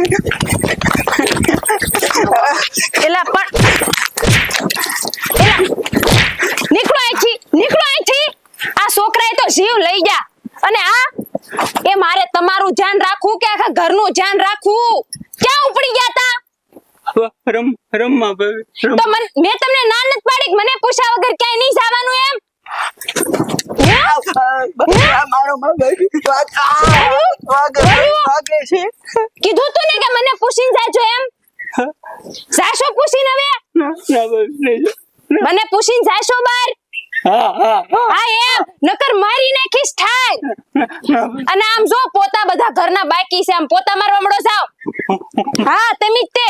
એલા પણ એલા નીકળો અહીંથી નીકળો અહીંથી. આ છોકરાએ તો જીવ લઈ ગયા. અને આ એ મારે તમારું ધ્યાન રાખવું કે આખા ઘરનું ધ્યાન રાખવું? ક્યાં ઉપડી ગયા તા? રમ ભાઈ તો મન મેં તમને ના નથી પાડી મને પૂછ્યા વગર ક્યાંય નહીં જવાનું એમ? કીધું તું ને કે મને પૂછીને જાજો એમ. જાશો પૂછીને હવે. મને પૂછીને જાશો બાર? હા એમ. નકર મારી નાખીશ થાય અને આમ જો પોતા બધા ઘરના બાકી છે. આમ પોતા મારવા મળો જાવ હા તમે તે.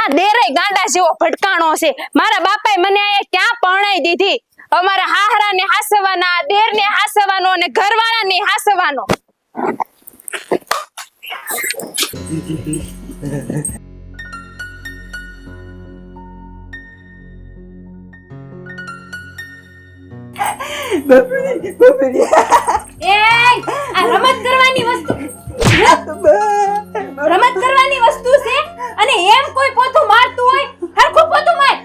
આ દેરાય ગાંડા જેવો ભટકાણો છે. મારા બાપાએ મને આ ક્યાં પરણાઈ દીધી? અમારા હાહરા ને હાસવાના દેર ને હાસવાનો અને ઘરવાળા ને હાસવાનો. બાપરે બાપરે એય આ રમત કરવાની વસ્તુ રમત કરવાની વસ્તુ છે અને એમ કોઈ પોતું મારતું હોય હરખું પોતું માર.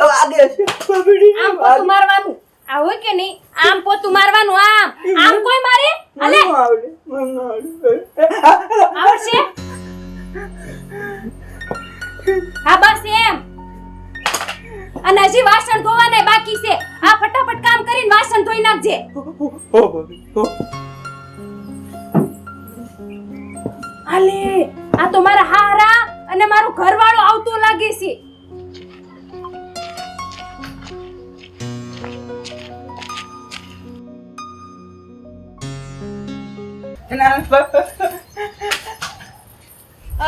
વાગે છે બાપરે આમ પોતું મારવાનું. આ હોય કે નહીં? આમ પોતું મારવાનું આમ. આમ કોઈ મારે? આવડે. આવડશે? હા, બસ એમ. અને હજી વાસણ ધોવાના બાકી છે. આ ફટાફટ કામ કરીને વાસણ ધોઈ નાખજે. હાલે આ તો મારા હારા અને મારો ઘરવાળો આવતો લાગે છે.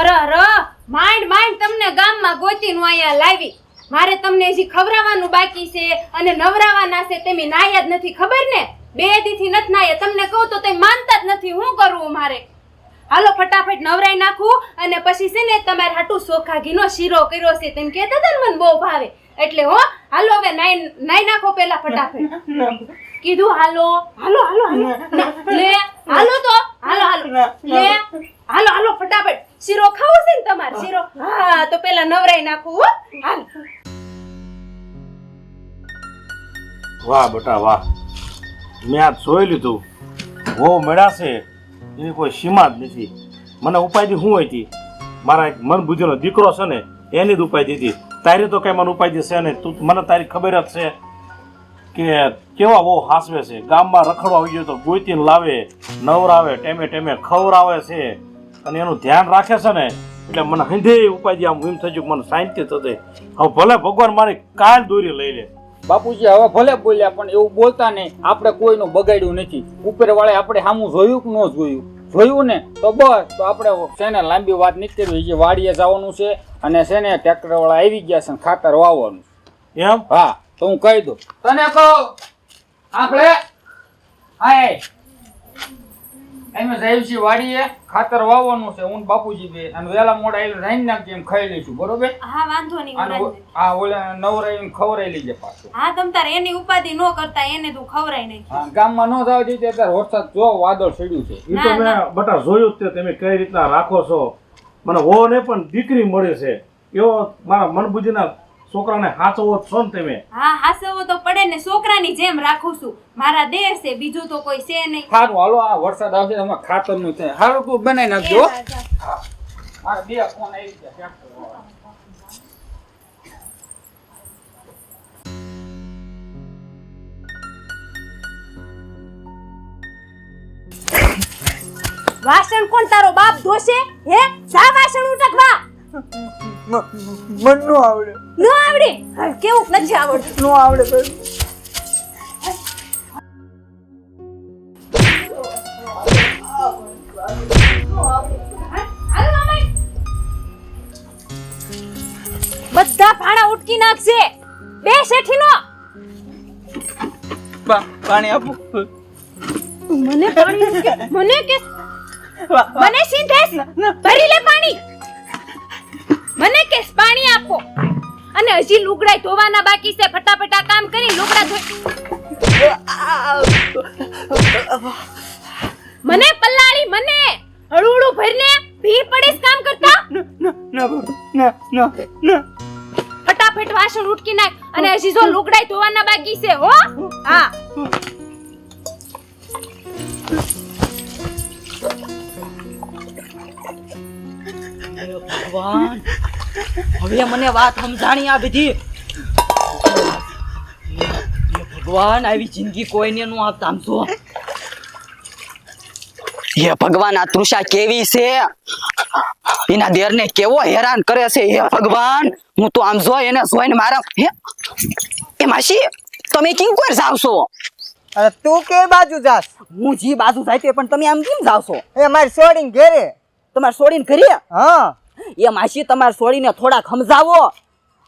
અરે અરે માઇન્ડ માઇન્ડ તમને ગામમાં ગોતીનું અહીંયા લાવી. મારે તમને હજી ખવડાવવાનું બાકી છે અને નવરાવાના છે તમે નાયા જ નથી, ખબર ને? બે દીથી નથી નાયા. તમને કહું તો તે માનતા જ નથી હું કરવું મારે. હાલો, ફટાફટ નવરાઈ નાખું અને પછી છે ને તમારે હાટુ સોખા ઘીનો શીરો કર્યો છે તેમ કહેતા હતા મને બહુ ભાવે. એટલે હો, હાલો હવે નાઈ નાઈ નાખો પેલા ફટાફટ. કીધું, હાલો હાલો હાલો હાલો. લે, હાલો તો, હાલો હાલો. લે, હાલો હાલો, ફટાફટ. શીરો ખાવો છે ને તમારે? શીરો? હા તો પેલા નવરાઈ નાખું હો. હાલ. વાહ બેટા વાહ. મેં આ જોઈ લીધું. હો મેળાશે એની કોઈ સીમા જ નથી. મને ઉપાધિ શું હતી મારા એક મન બુદ્ધિનો દીકરો છે ને એની જ ઉપાધિ હતી તારી તો કઈ મને ઉપાધિ છે ને તું મને તારી ખબર જ છે કે કેવા બહુ હાસવે છે. ગામમાં રખડવા આવી ગયો તો ગોતીને લાવે નવરાવે ટેમે ટેમે ખવરાવે છે. અને એનું ધ્યાન રાખે છે ને એટલે મને હંધે ઉપાધિ આમ એમ થઈ ગયું કે મને શાંતિ થતી હવે ભલે ભગવાન મારી કાલ દોરી લઈ લે. બાપુજી હવે ભલે બોલ્યા પણ એવું બોલતા નહીં. આપણે કોઈનું બગાડ્યું નથી. ઉપર વાળે આપણે સામું જોયું કે ન જોયું? જોયું ને તો બસ તો આપણે છે લાંબી વાત નીકળી કરવી જે વાડીએ જવાનું છે અને છે ને ટ્રેક્ટર વાળા આવી ગયા છે ખાતર વાવવાનું એમ? હા તો હું કહી દઉં. તને કહું આપણે હાય એમ જાય વાડીએ ખાતર વાવવાનું છે હું બાપુજી બે અને વેલા મોડા આવી રાઈ નાખજે એમ ખાઈ લઈશું બરોબર? હા વાંધો નહીં અને આ ઓલા નવરાઈને ખવરાઈ લીજે પાછું. હા તમ તાર એની ઉપાધિ ન કરતા એને તું ખવરાઈ નહીં હા, ગામમાં ન જવા દીધી અત્યારે વરસાદ જો વાદળ ચડ્યું છે. એ તો મેં બટા જોયું જ તે તમે કઈ રીતના રાખો છો. મને વહુ ને પણ દીકરી મળે છે. એવો મારા મનબુદ્ધિના છોકરાને હાચવો છો ને તમે. હા હાચવો તો પડે ને છોકરાની જેમ રાખું છું. મારા દેર છે બીજું તો કોઈ છે નહીં. સારું હાલો આ વરસાદ આવશે એમાં ખાતરનું છે. હારું તું બનાવી નાખજો હો. મારા બે ફોન આવી ગયા વાસણ કોણ તારો બાપ ધોશે? હે? જા વાસણ ઉટકવા. મને નો આવડે. નો આવડે? કેવું? નથી આવડતું. નો આવડે બધા ભાણા ઉટકી નાખશે. બે શેઠીનો. નો પાણી આપો. મને પાણી મને કે મને સિંધેશ ભરી લે પાણી. મને પાણી આપો. અને લુગડા ધોવાના બાકી છે, ફટાફટ કામ કરી, લુગડા ધોઈ. મને પલ્લાળી મને. હળુળું ભરને ભી પડીશ કામ કરતા? ફટાફટ વાસણ ઉટકી નાખ. અને હજી જો લુગડા ધોવાના બાકી છે, હો. હા. ભગવાન. હવે મને વાત સમજાણી આ બધી. ભગવાન આવી જિંદગી કોઈને નું આપતા આમ જો. હે ભગવાન આ તૃષા કેવી છે? એના દેરને કેવો હેરાન કરે છે? હે ભગવાન હું તો આમ જોઈ એને જોઈને મારા હે? એ માસી તમે કેમ કોર જાવ છો? અરે તું કે બાજુ જાસ હું જી બાજુ જાય તે પણ તમે આમ કેમ જાવ છો? એ મારી છોડીને ઘેરે. તમારે છોડીને કરીએ હા. એ માસી તમારે છોડીને થોડાક સમજાવો.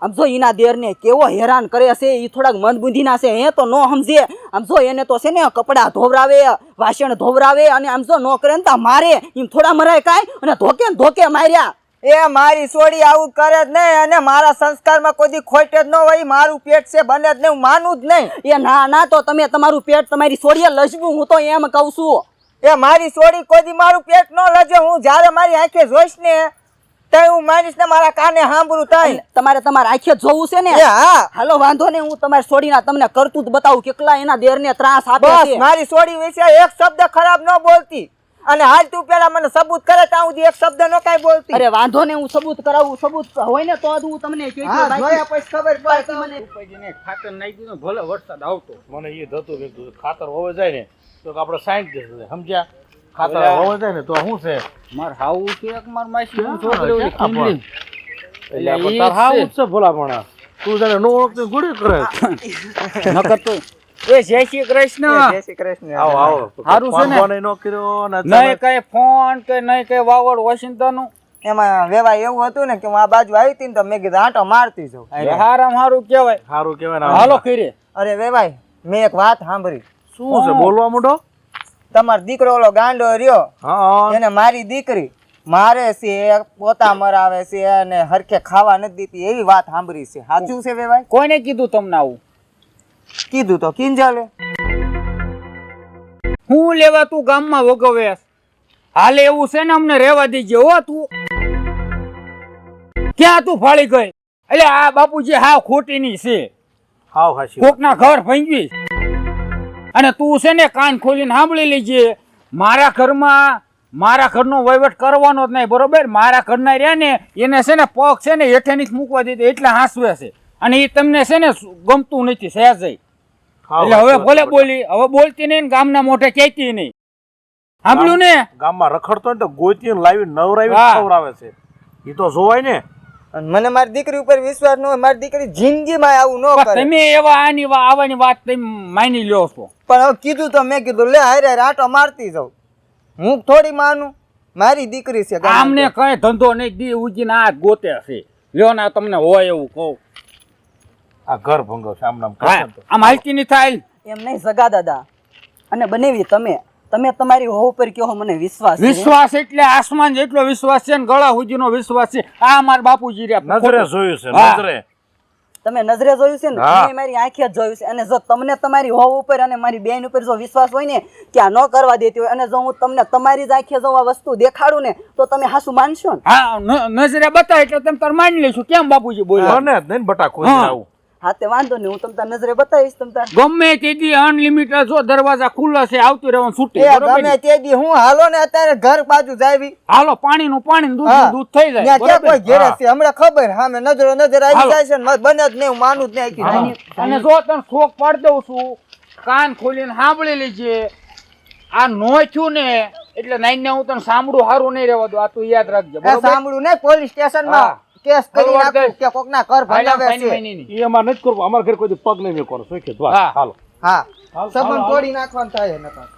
આમ જો એના દેરને કેવો હેરાન કરે છે એ થોડાક મંદબુદ્ધિના છે હે તો ન સમજે. આમ જો એને તો છે ને કપડાં ધોવરાવે વાસણ ધોવરાવે અને આમ જો નો કરે ને તો મારે એમ થોડા મરાય કાંઈ અને ધોકે ને ધોકે માર્યા. એ મારી છોડી આવું કરે જ નહીં અને મારા સંસ્કારમાં કોઈ ખોટે જ ન હોય મારું પેટ છે બને જ નહીં હું માનું જ નહીં. એ ના ના તો તમે તમારું પેટ તમારી છોડીએ લજવું હું તો એમ કહું છું. એ મારી છોડી કોઈ મારું પેટ ન લજે હું જ્યારે મારી આંખે જોઈશ ને ત્યારે હું માનીશ ને મારા કાને સાંભળું થાય તમારે તમારા આંખે જોવું છે ને? હા. હાલો વાંધો ને હું તમારી છોડીના તમને કરતું જ બતાવું કેટલા એના દેરને ત્રાસ આપે છે. મારી છોડી વિશે એક શબ્દ ખરાબ ન બોલતી. અને હાલ તું પેલા મને સબૂત કરે ત્યાં સુધી એક શબ્દ નો કાંઈ બોલતી. અરે વાંધો ને હું સબૂત કરાવું સબૂત હોય ને તો હું તમને કહી દઉં. જોયા પછી ખબર પડે. મને ઉપાડીને ખાતર નાખી દીધું, ભલે વરસાદ આવતો. મને એ થતું કે ખાતર હોવે જાય ને તો આપણે સાયન્ટિસ્ટ સમજ્યા? ખાતર ઓલા- હોવે જાય ને તો શું છે? માર હાવું છે એક માર માસી હું છોકરી ઓલી ક્યાં એટલે તાર હાવ છે. ઉઠશે ભલા તું જાણે નો ઓળખતો ગુડી કરે. નકર તો એ જય શ્રી કૃષ્ણ. જય શ્રી કૃષ્ણ. આવો આવો. હારું છે ને? ફોન નો કર્યો ને નહીં કઈ ફોન કે નહીં કઈ વાવડ વોશિંગ્ટન એમાં વેવાય એવું હતું ને કે હું આ બાજુ આવી હતી ને તો મેં કીધું આંટો મારતી જાઉં. હારામ હારું કહેવાય. હારું કહેવાય હાલો ખીરે. અરે વેવાય મેં એક વાત સાંભળી. શું છે બોલવા માંડો? તમારો દીકરો ઓલો ગાંડો રહ્યો. હા. એને મારી દીકરી મારે છે પોતા મરાવે છે અને હરખે ખાવા નથી દીધી એવી વાત સાંભળી છે. સાચું છે ભાઈ કોઈને કીધું તમને આવું? કીધું તો કિંજલે. હું લેવા તું ગામમાં વગવે હાલે એવું છે ને અમને રહેવા દેજે હો તું. ક્યાં તું ફાળી ગઈ? એટલે આ બાપુજી હા ખોટીની છે. હાવ હાચી કોકના ઘર ભાંગી. અને તું છે ને કાન ખોલીને સાંભળી લેજે. મારા ઘરમાં મારા ઘરનો વહીવટ કરવાનો જ નહીં બરોબર? મારા ઘરના રહ્યા ને એને છે ને પગ છે ને હેઠેની મૂકવા દીધો એટલે હાંસવે છે. અને એ તમને છે ને ગમતું નથી સહેજય. એટલે હવે ભલે બોલી હવે બોલતી નહીં ને ગામના મોઢે કહેતી નહીં. સાંભળ્યું ને? ગામમાં રખડતો ને તો ગોતી લાવી નવરાવી. ખવડાવે છે. એ તો જોવાય ને. મને મારી દીકરી ઉપર વિશ્વાસ ન હોય મારી દીકરી જિંદગીમાં આવું ન કરે. તમે એવા આની વા- આવવાની વાત તમે માની લ્યો છો. પણ હવે કીધું તો મેં કીધું લે હારે આટો મારતી જાઉં. હું થોડી માનું મારી દીકરી છે આમને કઈ ધંધો નહીં દી ઉજીને આ ગોતે છે. લ્યો ના તમને હોય એવું કહું. આ ઘર ભંગો છે આમ નામ હા. આમ હાલતી નહીં થાય. એમ નહીં સગા દાદા. અને બનેવી તમે. તમે તમારી હોવ ઉપર કહો મને વિશ્વાસ વિશ્વાસ એટલે આસમાન જેટલો વિશ્વાસ છે ને ગળા સુધીનો વિશ્વાસ છે. આ મારા બાપુજી રહ્યા. નજરે જોયું છે નજરે. તમે નજરે જોયું છે ને મેં મારી આંખે જ જોયું છે. અને જો તમને તમારી હોવ ઉપર અને મારી બેન ઉપર જો વિશ્વાસ હોય ને કે આ ન કરવા દેતી હોય અને જો હું તમને તમારી જ આંખે જો આ વસ્તુ દેખાડું ને તો તમે હાસુ માનશો ને? હા નજરે બતાવે એટલે તમે તાર માની લેશું કેમ બાપુજી બોલ્યા? નહીં ને બટા કોઈ આવું હા તે વાંધો નહીં હું તમને નજરે બતાવીશ તમ તાર. ગમે તેથી અનલિમિટેડ જો દરવાજા ખુલ્લા છે આવતું રહેવાનું છૂટે ગમે ને? તે દી હું હાલો ને અત્યારે ઘર બાજુ જાવી હાલો પાણીનું પાણી દૂધ દૂધ થઈ જાય ત્યાં કોઈ ઘેરે છે? હમણાં ખબર સામે નજરો નજર આવી જાય છે ને બને જ નહીં હું માનું જ નહીં અને જો તને શોખ પાડી દઉં છું કાન ખોલીને સાંભળી લેજે. આ નો થયું ને એટલે નાઈને હું તને સાંભળું સારું નહીં રહેવા દઉં આ તું યાદ રાખજે સાંભળું સાંભળ્યું ને પોલીસ સ્ટેશનમાં. હા. કેસ કરી નાખું કે કોક ના કર ભંગાવે છે. એ અમાર નથી કરવું. અમાર ઘરે કોઈ પગ નહીં મેકવાનો. શોખે દ્વાર. હા. હાલો. હા. સંબંધ તોડી નાખવાનું થાય નકર.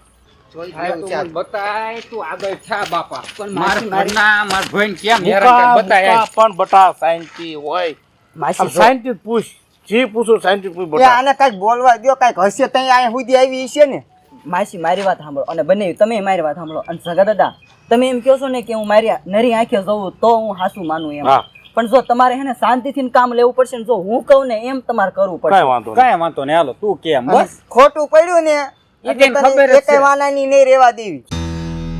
જોઈ હા, લેવું તું છે આ. મને બતાય તું આગળ થા બાપા. પણ મારા માસી મારી- મારા ભાઈને કેમ મુકા, હેરાન કરે? બતાય પણ બટા સાયન્ટી હોય. માસી આમ પૂછ. જે પૂછું સાયન્ટી પૂછ એ બટા. આને કંઈક બોલવા દો કંઈક હશે તઈ અહીંયા સુધી આવી છે ને? માસી મારી વાત સાંભળો. અને બને તમે મારી વાત સાંભળો. અને સગા દાદા તમે એમ કહો છો ને કે હું મારી નરી આંખે જોઉં તો હું હાસુ માનું એમ. હા. પણ જો તમારે હે ને શાંતિથી કામ લેવું પડશે ને જો હું કહું ને એમ તમારે કરવું પડશે. કાંઈ વાંધો કાંઈ વાંધો નહીં. હાલો તું કેમ બસ. ખોટું પડ્યું ને એટલે ખબર છે. જ વાનાની નહીં રહેવા દેવી.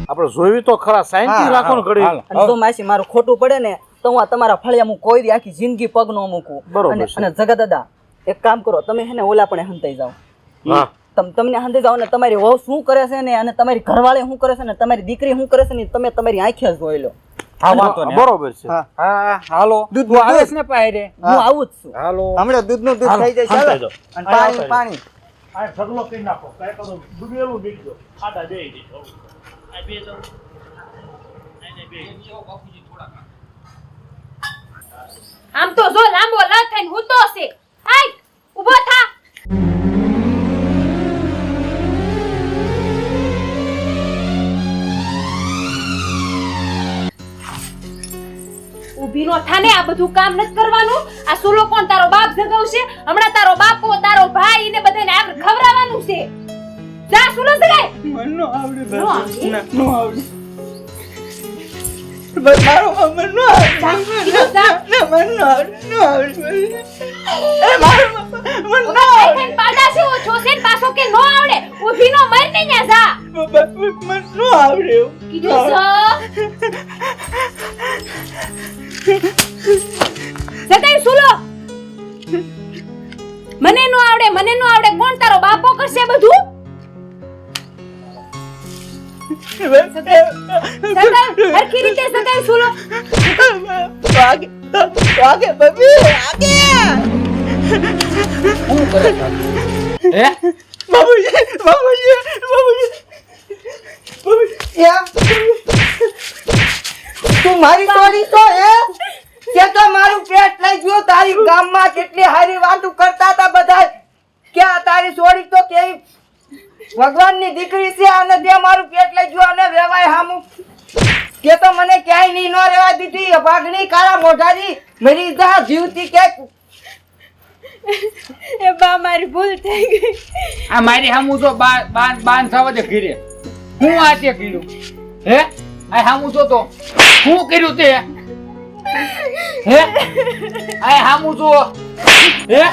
આપણે જોયું તો ખરા શાંતિ રાખો ને ઘડી. અને જો માસી મારું ખોટું પડે ને તો હું તમારા ફળિયા હું કોઈ દી આખી જિંદગી પગ નો મૂકું. બરોબર અને. અને જગત દાદા એક કામ કરો તમે હે ને ઓલા પણ હંતાઈ જાઓ. હા. તમ તમને હંતાઈ જાઓ ને તમારી વહુ શું કરે છે ને અને તમારી ઘરવાળી શું કરે છે ને તમારી દીકરી શું કરે છે ને તમે તમારી આંખે જોઈ લો. હા વાંધો બરોબર છે. હા. હા હાલો. દૂધ, તું આવે છે ને પાયરે? હું. આવું જ છું. હાલો. હમણાં દૂધનું દૂધ થઈ જશે હંતાઈ અને પાણી પાણી. આ ઢગલો કરી નાખો. કાંઈ કરો ડૂબેલું નીકળો આડા બે દીધો આ બે તો આમ તો જો લાંબો લ થઈને તો છે. આય ઊભો થા. ઊભી નો થાને આ બધું કામ નથી કરવાનું. આ સુલો કોણ તારો બાપ જગાવશે? હમણાં તારો બાપો તારો ભાઈ ને બધાને આમ ખવડાવવાનું છે. જા સુલો જગાય મને આવડે નો આવડે? નો આવડે. મારો મન નો આવડે. મન. ના મને નો આવડે નો આવડે. મારો મન નો આવડે. પાડા છે ઓછો છે ને પાછો કે નો આવડે. ઊભી નો મર ને ન્યા જા. મન નો આવડે. કીધું છે? સદાય સુલો. મને નો આવડે મને નો આવડે. કોણ તારો બાપો કરશે બધું? હરખી રીતે સદાય સુલો. વાગે વાગે બબી કરે હે? બાબુજી બાબુજી બાબુજી બાબુજી મારી સોરી તો હે? કે તો મારું પેટ લઈ ગયો તારી ગામમાં કેટલી હારી વાતો કરતા હતા બધા કે આ તારી સોરી તો કેવી ભગવાનની દીકરી છે અને તે મારું પેટ લઈ ગયું અને વેવાય હામું. કે તો મને ક્યાંય નહીં ન રહેવા દીધી. ભાગની કાળા મોઢાની મરી જા જીવતી કે એ બા મારી ભૂલ થઈ ગઈ. આ મારી હામું તો બાન બાન થવા દે ઘીરે. હું આ તે કર્યું હે? આ હામું જો તો. શું કર્યું તે? હે? આ હામું જો હે?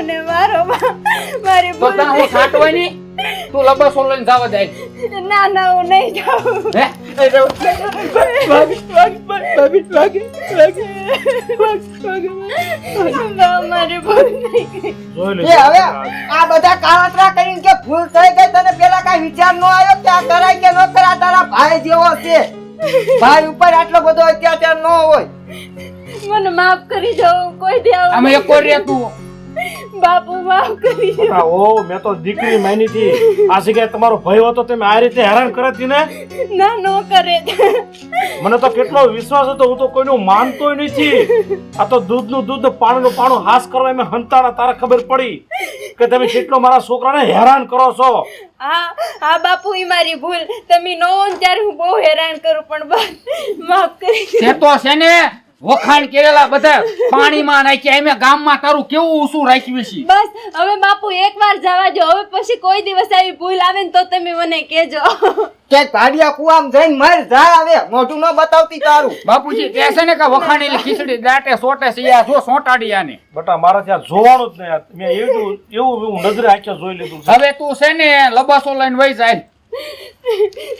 મને મારો મારી બોલ તો હું છાંટવાની? તું લબસો લઈને જાવા જાય ના ના હું નહીં જાઉં. હે? મારી ભૂલ એ હવે આ બધા કાવતરા કરીને કે ભૂલ થઈ ગઈ તને પેલા કઈ વિચાર નો આવ્યો કે આ કરાય કે ન કરાય? તારા ભાઈ જેવો છે. ભાઈ ઉપર આટલો બધો અત્યાચાર ન હોય. મને માફ કરી જાઓ કોઈ દી આવું આમાં એક કોર તું બાપુ માફ કરી ઓ મેં તો દીકરી માની હતી. આ જગ્યાએ તમારો ભાઈ હતો તમે આ રીતે હેરાન કરે હતી ને? ના નો કરે. મને તો કેટલો વિશ્વાસ હતો હું તો કોઈનું માનતોય નથી. આ તો દૂધનું દૂધ પાણીનું પાણું હાસ કરવા એમ હંતાણા તારે ખબર પડી કે તમે કેટલો મારા છોકરાને હેરાન કરો છો? હા હા બાપુ ઈ મારી ભૂલ. તમે નો ત્યારે હું બહુ હેરાન કરું પણ બસ માફ કરી જાઓ. તો છે ને વખાણ કરેલા બધા પાણીમાં નાખ્યા. એમે ગામમાં તારું કેવું ઊંસું રાખ્યું છે? બસ હવે બાપુ એકવાર જવા દો. હવે પછી કોઈ દિવસ આવી ભૂલ આવે ને તો તમે મને કહેજો. કે તાડિયા કુવામ જઈને મર જા આવે મોઢું ન બતાવતી તારું. બાપુજી કહે છે ને કે વખાણેલી ખીચડી દાટે સોટે છે આ જો સોટાડી આને. બટા મારા ત્યાં જોવાનું જ નહીં. મેં એવું એવું નજરે આખ્યા જોઈ લીધું છે. હવે તું છે ને લબાસો લઈને વહી જાય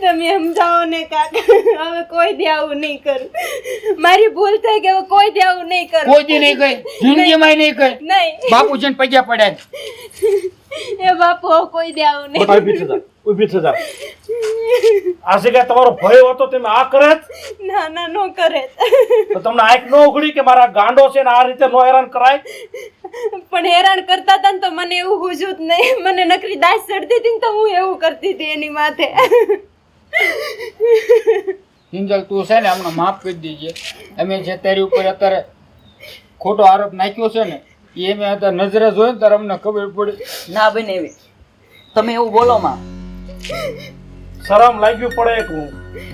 તમે સમજાવો ને કાકા. હવે કોઈ દે આવું નહીં કરું. મારી ભૂલ થઈ કે હવે કોઈ દે આવું નહીં કરું. કોઈ દી નહીં ગઈ જિંદગીમાં નહીં ગઈ નહીં. બાપુજીને પગ્યા પડ્યા એ બાપુ હવે કોઈ દે આવું નહીં. ઊભી થતા ઊભી જા આ જગ્યાએ તમારો ભય હતો તમે આ કરે ના ના નો કરે. તો તમને આંખ નો ઉઘડી કે મારા ગાંડો છે ને આ રીતે નો હેરાન કરાય? પણ હેરાન કરતા હતા ને તો મને એવું હુજું જ નહીં. મને નકરી દાસ ચડતી હતી ને તો હું એવું કરતી હતી એની માથે. કિંજલ તું છે ને હમણાં માફ કરી દીજે. અમે જે તારી ઉપર અત્યારે ખોટો આરોપ નાખ્યો છે ને એ મેં અત્યારે નજરે જોયો ને ત્યારે અમને ખબર પડી. ના બને એવી. તમે એવું બોલો માં. શરમ લાગ્યું પડે એક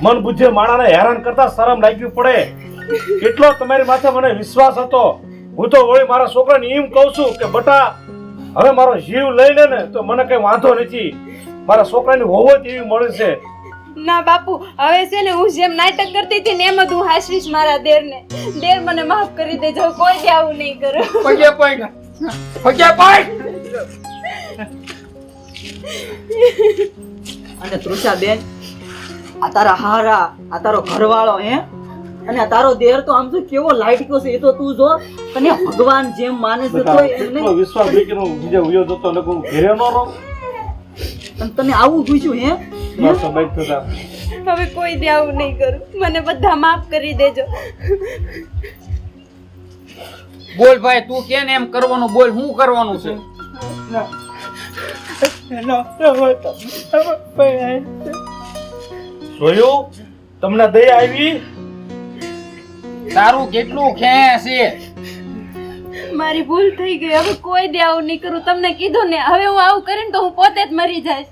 મન બુજે માણાને હેરાન કરતા શરમ લાગ્યું પડે. કેટલો તમારી માથે મને વિશ્વાસ હતો. હું તો વળી મારા છોકરાને એમ કહું છું કે બટા હવે મારો જીવ લઈ લે ને તો મને કઈ વાંધો નથી. મારા છોકરાની હોવો જ એવી મળે છે ના બાપુ હવે છે ને હું જેમ નાટક કરતી હતી ને એમ જ હું હાસવીશ મારા દેરને. દેર મને માફ કરી દેજો કોઈ દી આવું નહીં કરો. પગે પગ. પગે પગ. અને તૃષાબેન આ તારા હારા આ તારો ઘરવાળો હે? અને આ તારો દેર તો આમ તો કેવો લાઈટ કયો છે એ તો તું જો. તને ભગવાન જેમ માને છે તો એમને વિશ્વાસ મૂકીને હું બીજે ઉયો જતો લગો હું ઘેરે ન રહું. અને તને આવું પૂછ્યું હે? બસ થતા હવે કોઈ દે આવું નહીં કરું. મને બધા માફ કરી દેજો. બોલ ભાઈ તું કેને એમ કરવાનું? બોલ શું કરવાનું છે? જોયું તમને દયા આવી? તારું કેટલું ખેં છે? મારી ભૂલ થઈ ગઈ. હવે કોઈ દે આવું નહીં કરું. તમને કીધું ને હવે હું આવું કરીને તો હું પોતે જ મરી જઈશ.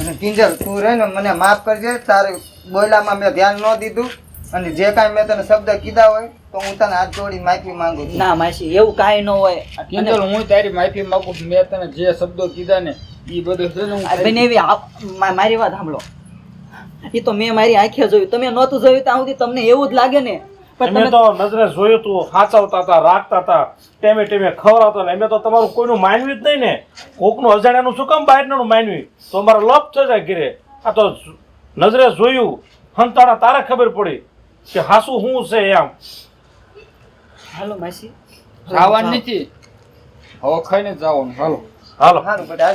અને કિંજલ તું રહે ને મને માફ કરજે. તારે બોયલામાં મેં ધ્યાન ન દીધું. અને જે કાંઈ મેં તને શબ્દ કીધા હોય તો હું તને હાથ જોડી માફી માંગુ છું. ના માસી એવું કાંઈ ન હોય. કિંજલ હું તારી માફી માંગુ છું. મેં તને જે શબ્દો કીધા ને એ બધું છે ને હું બેન એવી મારી વાત સાંભળો. એ તો મેં મારી આંખે જોયું. તમે નહોતું જોયું ત્યાં સુધી તમને એવું જ લાગે ને? તમે તો નજરે જોયું તું સાચવતા હતા રાખતા હતા ટેમે ટેમે ખવડાવતા ને અમે તો તમારું કોઈનું માનવી જ નહીં ને. કોકનું અજાણ્યાનું શું કામ બહારનું માનવી તો અમારો લપ થઈ જાય ઘરે. આ તો નજરે જોયું હંતાણા તારે ખબર પડી. કે હાસુ શું છે એમ. હાલો માસી. જવાનું નથી. હવે ખાઈને જવાનું હાલો. હાલો. હારું બધા